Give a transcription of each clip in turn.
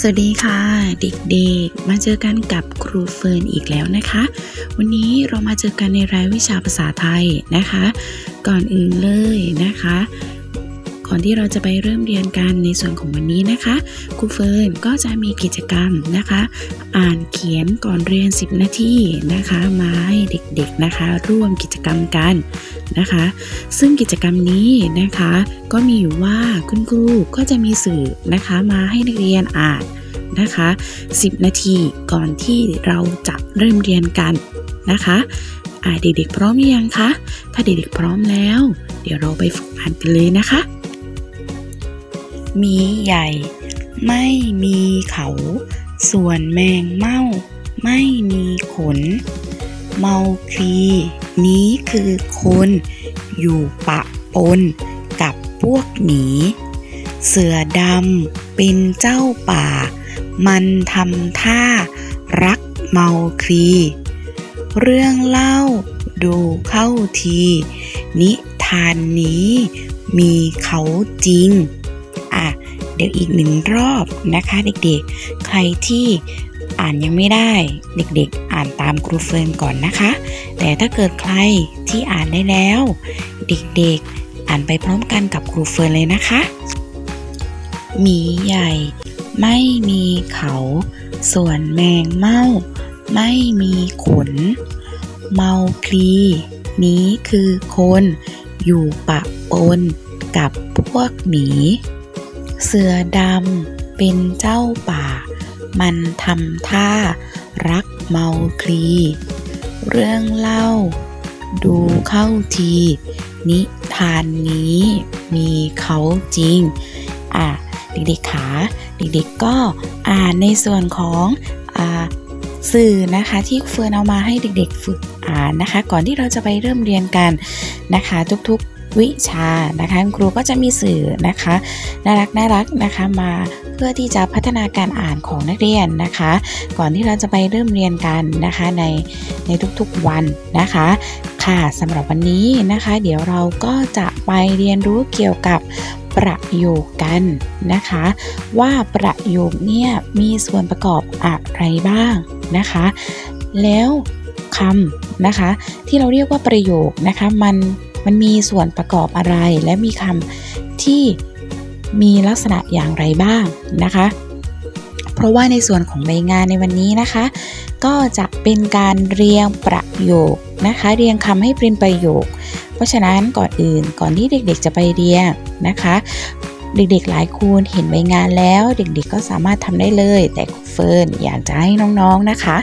สวัสดีค่ะ เด็กๆ มาเจอกันกับครูเฟิร์นอีกแล้วนะคะ วันนี้เรามาเจอกันในรายวิชาภาษาไทยนะคะ ก่อนอื่นเลยนะคะ ก่อนที่เราจะไปเริ่มเรียนกันในส่วนของวันนี้นะคะครูเฟิร์นก็จะมีกิจกรรมนะคะ อ่านเขียนก่อนเรียน 10 นาทีนะคะมาให้เด็กๆนะคะ ร่วมกิจกรรมกันนะคะ ซึ่งกิจกรรมนี้นะคะ ก็มีอยู่ว่าคุณครูก็จะมีสื่อนะคะมาให้นักเรียนอ่านนะคะ 10 นาทีก่อนที่เราจะเริ่มเรียนกันนะคะอ่าเด็กๆพร้อมหรือยังคะ ถ้าเด็กๆพร้อมแล้ว เดี๋ยวเราไปฝึกอ่านกันเลยนะคะ มีใหญ่ ไม่มีเขา ส่วนแมงเม่า ไม่มีขน เมาคลีนี้คือคน อยู่ปะปนกับพวกหมีเสือดำเป็นเจ้าป่า มันทำท่า รักเมาคลี เรื่องเล่าดูเข้าที นิทานนี้มีเขาจริง อะเดี๋ยวอีกหนึ่งรอบนะคะเด็กๆ ใครที่อ่านยังไม่ได้ เด็กๆ อ่านตามครูเฟิร์นก่อนนะคะ แต่ถ้าเกิดใครที่อ่านได้แล้ว เด็กๆ อ่านไปพร้อมกันกับครูเฟิร์นเลยนะคะหมีใหญ่ ไม่มีเขา ส่วนแมงเม่า ไม่มีขน เมาคลีนี้คือคน อยู่ปะปนกับพวกหมี เสือดำเป็นเจ้าป่า มันทำท่ารักเมาคลี เรื่องเล่า ดูเข้าที นิทานนี้มีเขาจริง อะเด็กๆขาเด็กๆก็อ่านในส่วนของอ่าสื่อนะคะที่เฟิร์นเอามาให้เด็กๆฝึกอ่านนะคะ ก่อนที่เราจะไปเริ่มเรียนกันนะคะ ทุกๆ วิชานะคะครูก็จะมีสื่อนะคะน่ารักน่ารักนะคะมาเพื่อที่จะพัฒนาการอ่านของนักเรียนนะคะ ก่อนที่เราจะไปเริ่มเรียนกันนะคะในในทุกๆวันนะคะ ค่ะสำหรับวันนี้นะคะ เดี๋ยวเราก็จะไปเรียนรู้เกี่ยวกับประโยคกันนะคะ ว่าประโยคเนี่ยมีส่วนประกอบอะไรบ้างนะคะ แล้วคำนะคะ ที่เราเรียกว่าประโยคนะคะมัน มันมีส่วนประกอบอะไร และมีคำที่มีลักษณะอย่างไรบ้างนะคะ เพราะว่าในส่วนของใบงานในวันนี้นะคะ ก็จะเป็นการเรียงประโยคนะคะ เรียงคำให้เป็นประโยค เพราะฉะนั้นก่อนอื่นก่อนที่เด็กๆจะไปเรียนนะคะ เด็กๆหลายคนเห็นใบงานแล้ว เด็กๆก็สามารถทำได้เลย แต่ครูเฟิร์นอยากจะให้น้องๆนะคะ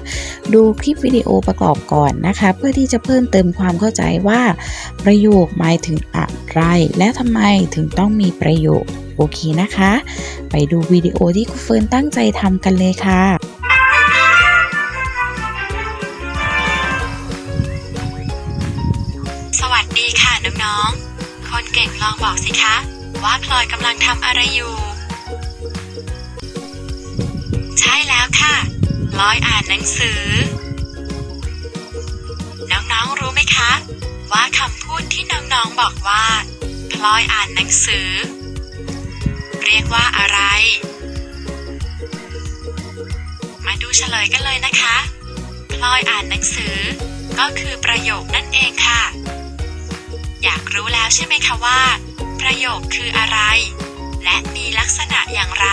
ดูคลิปวิดีโอประกอบก่อนนะคะ เพื่อที่จะเพิ่มเติมความเข้าใจว่า ประโยคหมายถึงอะไร และทำไมถึงต้องมีประโยคโอเคนะคะ ไปดูวิดีโอที่ครูเฟิร์นตั้งใจทำกันเลยค่ะสวัสดีค่ะน้องๆ คนเก่งลองบอกสิคะ ว่าพลอยกำลังทำอะไรอยู่ ใช่แล้วค่ะพลอยอ่านหนังสือ น้องๆรู้ไหมคะ ว่าคำพูดที่น้องๆบอกว่าพลอยอ่านหนังสือ เรียกว่าอะไร มาดูเฉลยกันเลยนะคะพลอยอ่านหนังสือ ก็คือประโยคนั่นเองค่ะ อยากรู้แล้วใช่ไหมคะว่า ประโยคคืออะไร และมีลักษณะอย่างไร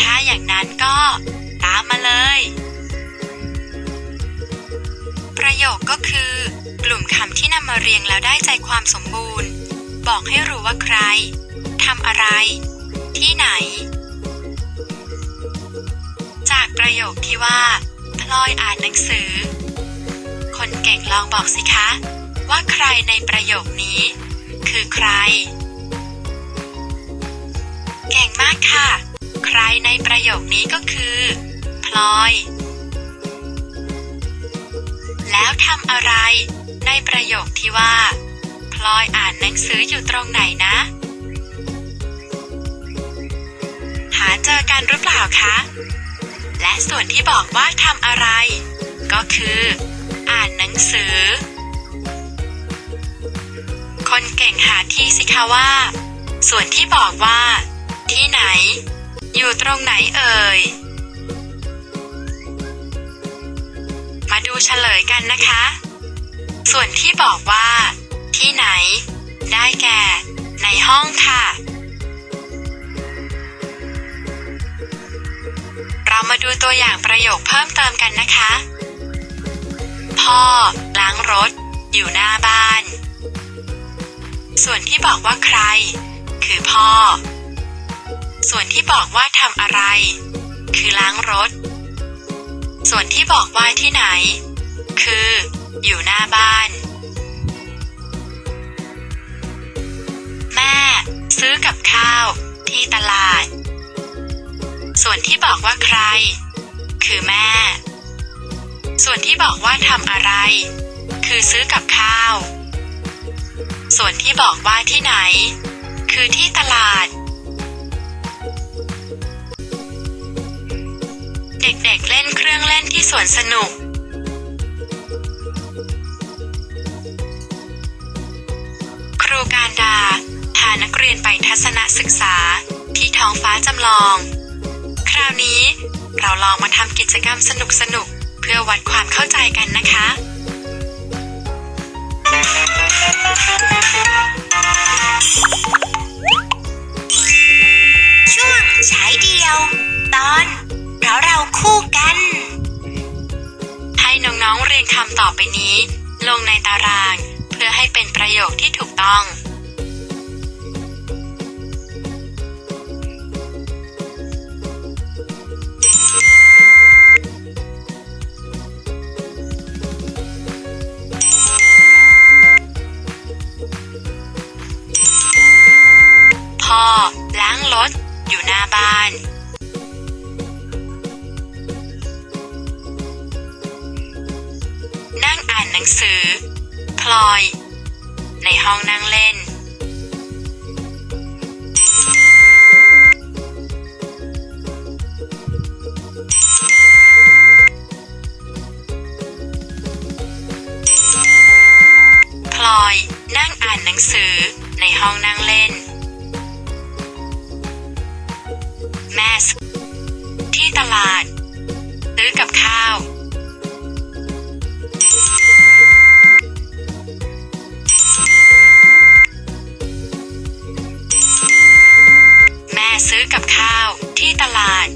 ถ้าอย่างนั้นก็ตามมาเลย ประโยคก็คือ กลุ่มคำที่นำมาเรียงแล้วได้ใจความสมบูรณ์ บอกให้รู้ว่าใครทำอะไร ที่ไหน จากประโยคที่ว่าพลอยอ่านหนังสือ คนเก่งลองบอกสิคะ ว่าใครในประโยคนี้ คือใคร เก่งมากค่ะ ใครในประโยคนี้ก็คือ พลอย แล้วทำอะไร ในประโยคที่ว่า พลอยอ่านหนังสืออยู่ตรงไหนนะ หาเจอกันหรือเปล่าคะ และส่วนที่บอกว่าทำอะไร ก็คือ อ่านหนังสือ คนเก่งหาที่สิคะว่า ส่วนที่บอกว่า ที่ไหน อยู่ตรงไหนเอ่ย มาดูเฉลยกันนะคะ ส่วนที่บอกว่า ที่ไหน ได้แก่ ในห้องค่ะ เรามาดูตัวอย่างประโยคเพิ่มเติมกันนะคะ พ่อล้างรถ อยู่หน้าบ้าน ส่วนที่บอกว่าใคร คือพ่อ ส่วนที่บอกว่าทำอะไร คือล้างรถ ส่วนที่บอกว่าที่ไหน คือ อยู่หน้าบ้าน แม่ ซื้อกับข้าว ที่ตลาด ส่วนที่บอกว่าใคร คือแม่ ส่วนที่บอกว่าทำอะไร คือซื้อกับข้าว ส่วนที่บอกว่าที่ไหน คือที่ตลาด เด็กๆเล่นเครื่องเล่นที่สวนสนุก ครูการดา พานักเรียนไปทัศนศึกษา ที่ท้องฟ้าจำลอง คราวนี้เราลองมาทำกิจกรรมสนุกๆ เพื่อวัดความเข้าใจกันนะคะ ช่วงฉายเดียว ตอนเพราะเราคู่กัน ให้น้องๆเรียงคำต่อไปนี้ ลงในตาราง เพื่อให้เป็นประโยคที่ถูกต้อง ห้องนั่งเล่น แม่ที่ตลาด ซื้อกับข้าว แม่ซื้อกับข้าวที่ตลาด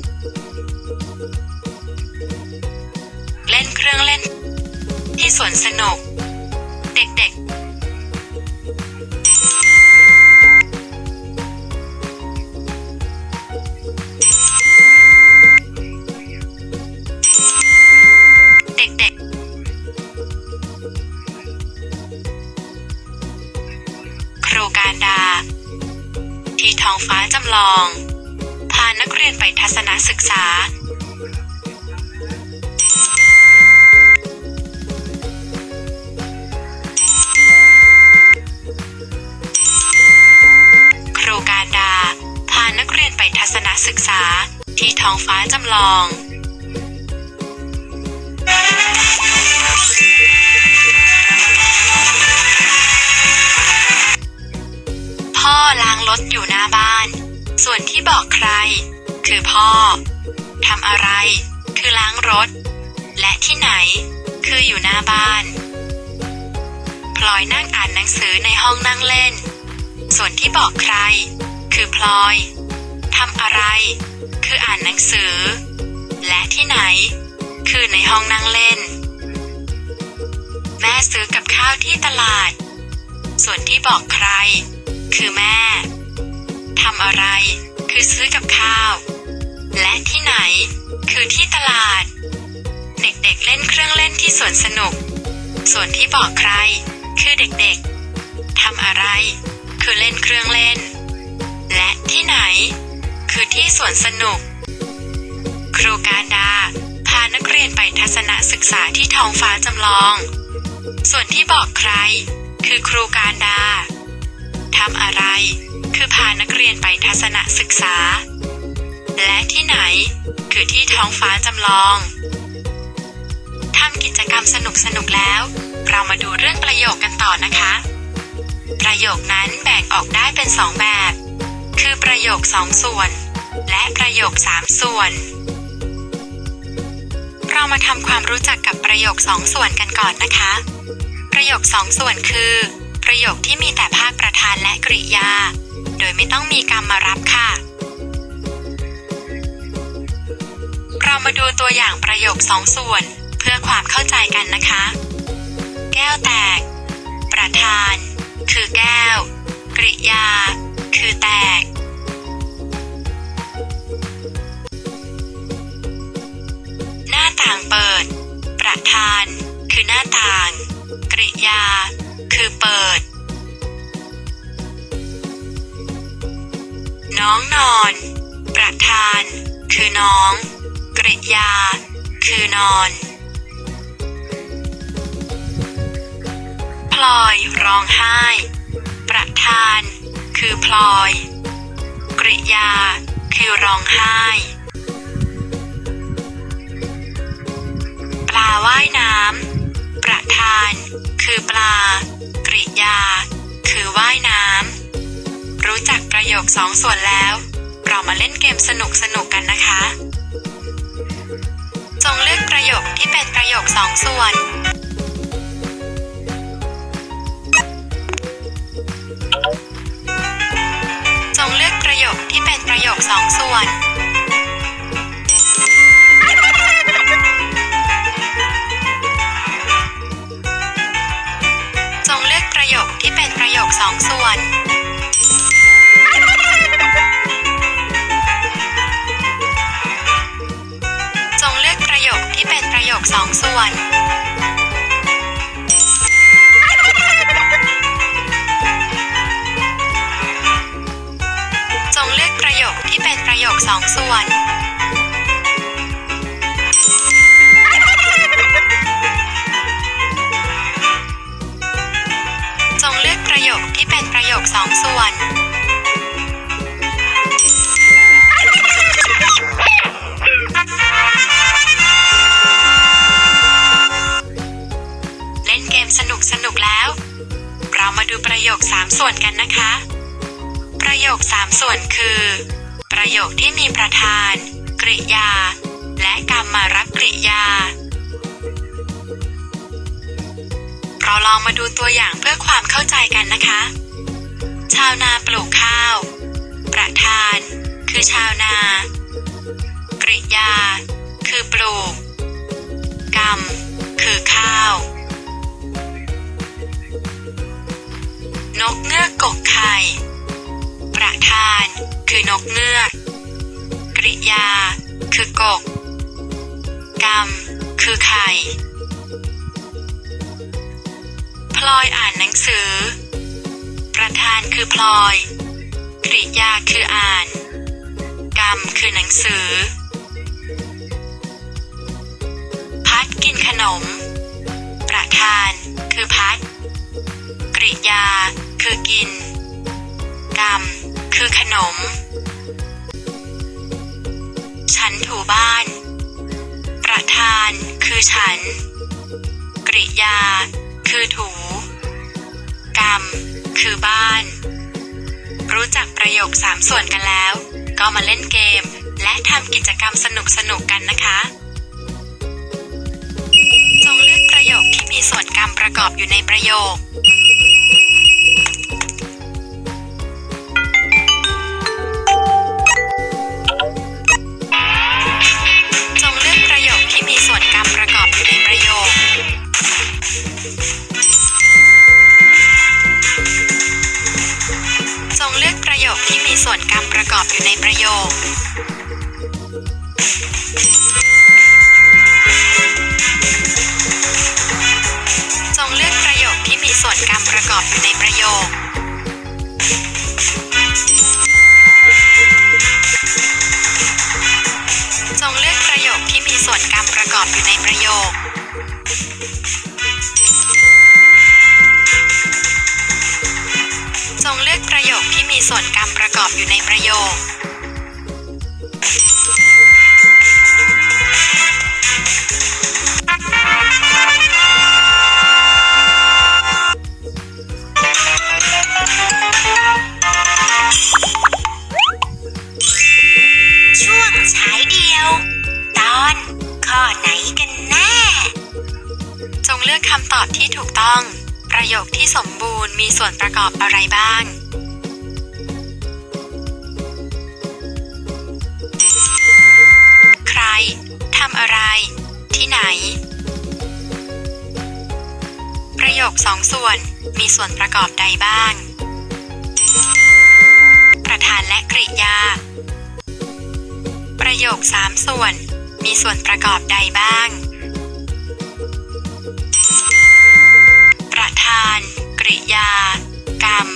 เล่นเครื่องเล่น ที่สวนสนุก เด็กๆ ท้องฟ้าจำลอง พานักเรียนไปทัศนศึกษา ครูการดา พานักเรียนไปทัศนศึกษาที่ท้องฟ้าจำลอง คือพ่อ ทำอะไร คือล้างรถ และที่ไหน คืออยู่หน้าบ้าน พลอยนั่งอ่านหนังสือในห้องนั่งเล่น ส่วนที่บอกใคร คือพลอย ทำอะไร คืออ่านหนังสือ และที่ไหน คือในห้องนั่งเล่น แม่ซื้อกับข้าวที่ตลาด ส่วนที่บอกใคร คือแม่ทำอะไรคือซื้อกับข้าว และที่ไหน คือที่ตลาด เด็กๆเล่นเครื่องเล่นที่สวนสนุก ส่วนที่บอกใคร คือเด็กๆทำอะไร คือเล่นเครื่องเล่น และที่ไหน คือที่สวนสนุก ครูการดา พานักเรียนไปทัศนศึกษาที่ท้องฟ้าจำลอง ส่วนที่บอกใคร คือครูการดาทำอะไร คือพานักเรียนไปทัศนศึกษา และที่ไหน คือที่ท้องฟ้าจำลองทำกิจกรรมสนุกๆแล้ว เรามาดูเรื่องประโยคกันต่อนะคะ ประโยคนั้นแบ่งออกได้เป็นสองแบบ คือประโยคสองส่วน และประโยคสามส่วน เรามาทำความรู้จักกับประโยคสองส่วนกันก่อนนะคะ ประโยคสองส่วนคือ ประโยคที่มีแต่ภาคประธานและกริยา โดยไม่ต้องมีกรรมมารับค่ะ เรามาดูตัวอย่างประโยคสองส่วน เพื่อความเข้าใจกันนะคะ แก้วแตก ประธาน คือแก้ว กริยา คือแตก หน้าต่างเปิด ประธาน คือหน้าต่าง กริยา คือเปิด น้องนอน ประธาน คือน้อง กริยา คือนอน พลอยร้องไห้ ประธาน คือพลอย กริยา คือร้องไห้ ปลาว่ายน้ำประธาน คือปลา กริยา คือว่ายน้ำรู้จักประโยคสองส่วนแล้ว เรามาเล่นเกมสนุกสนุกๆกันนะคะ จงเลือกประโยคที่เป็นประโยคสองส่วน จงเลือกประโยคที่เป็นประโยคสองส่วนามเข้าใจกันนะคะ ชาวนาปลูกข้าว ประธาน คือชาวนา กริยา คือปลูก กรรม คือข้าว นกเงือกกกไข่ ประธาน คือนกเงือก กริยา คือกก กรรม คือไข่ พลอยอ่านหนังสือ ประธานคือพลอย กริยาคืออ่าน กรรมคือหนังสือ พัดกินขนม ประธานคือพัด กริยาคือกิน กรรมคือขนม ฉันถูบ้าน ประธานคือฉัน กริยาคือถู กรรม คือบ้าน รู้จักประโยคสามส่วนกันแล้ว ก็มาเล่นเกม และทำกิจกรรมสนุกสนุกันนะคะ จงเลือกประโยคที่มีส่วนกรรมประกอบอยู่ในประโยคำตอบที่ถูกต้อง ประโยคที่สมบูรณ์มีส่วนประกอบอะไรบ้าง ใครทำอะไร ที่ไหน ประโยคสองส่วนมีส่วนประกอบใดบ้าง ประธานและกริยา ประโยคสามส่วนมีส่วนประกอบใดบ้าง ยา กรรม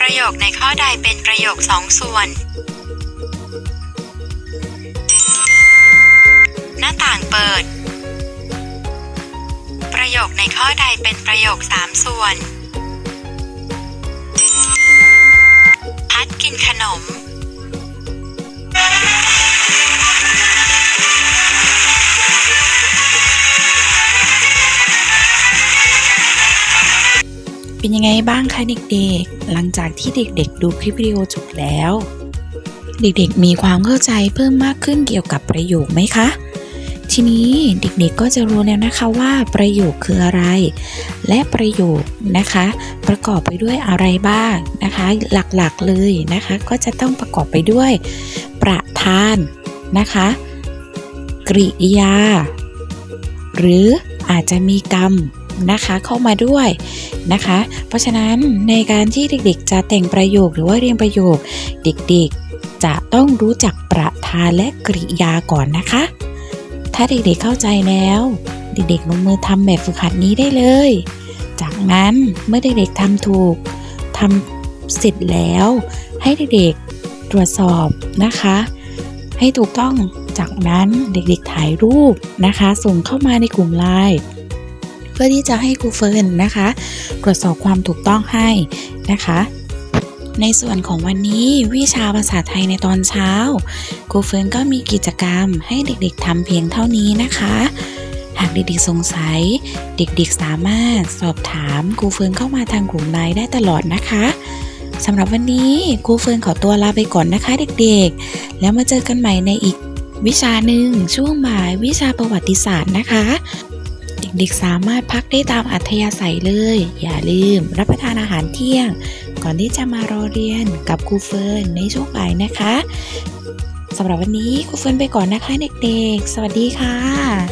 ประโยคในข้อใดเป็นประโยคสองส่วน หน้าต่างเปิด ประโยคในข้อใดเป็นประโยคสามส่วน พัดกินขนม เป็นยังไงบ้างคะเด็กๆ หลังจากที่เด็กๆ ดูคลิปวิดีโอจบแล้ว เด็กๆ มีความเข้าใจเพิ่มมากขึ้นเกี่ยวกับประโยคไหมคะ ทีนี้เด็กๆ ก็จะรู้แล้วนะคะว่าประโยคคืออะไร และประโยคนะคะ ประกอบไปด้วยอะไรบ้างนะคะ หลักๆเลยนะคะ ก็จะต้องประกอบไปด้วย ประธานนะคะ กริยา หรืออาจจะมีกรรม นะคะเข้ามาด้วยนะคะ เพราะฉะนั้นในการที่เด็กๆ จะแต่งประโยคหรือว่าเรียงประโยค เด็กๆจะต้องรู้จักประธานและกริยาก่อนนะคะ ถ้าเด็กๆเข้าใจแล้ว เด็กๆลงมือทำแบบฝึกหัดนี้ได้เลย จากนั้นเมื่อเด็กๆทำถูกทำเสร็จแล้ว ให้เด็กๆตรวจสอบนะคะ ให้ถูกต้องจากนั้นเด็กๆถ่ายรูปนะคะ ส่งเข้ามาในกลุ่มไลน์ พื่อที่จะให้ครูเฟิร์นนะคะ ตรวจสอบความถูกต้องให้นะคะ ในส่วนของวันนี้วิชาภาษาไทยในตอนเช้าครูเฟิร์นก็มีกิจกรรมให้เด็กๆทำเพียงเท่านี้นะคะ หากเด็กๆสงสัย เด็กๆสามารถสอบถามครูเฟิร์นเข้ามาทางกลุ่มไลน์ได้ตลอดนะคะสำหรับวันนี้ครูเฟิร์นขอตัวลาไปก่อนนะคะเด็กๆ แล้วมาเจอกันใหม่ในอีกวิชาหนึ่งช่วงบ่ายวิชาประวัติศาสตร์นะคะ ด็กๆสามารถพักได้ตามอัธยาศัยเลย อย่าลืมรับประทานอาหารเที่ยง ก่อนที่จะมารอเรียนกับครูเฟิร์นในช่วงบ่ายนะคะสำหรับวันนี้ครูเฟิร์นไปก่อนนะคะเด็กๆ สวัสดีค่ะ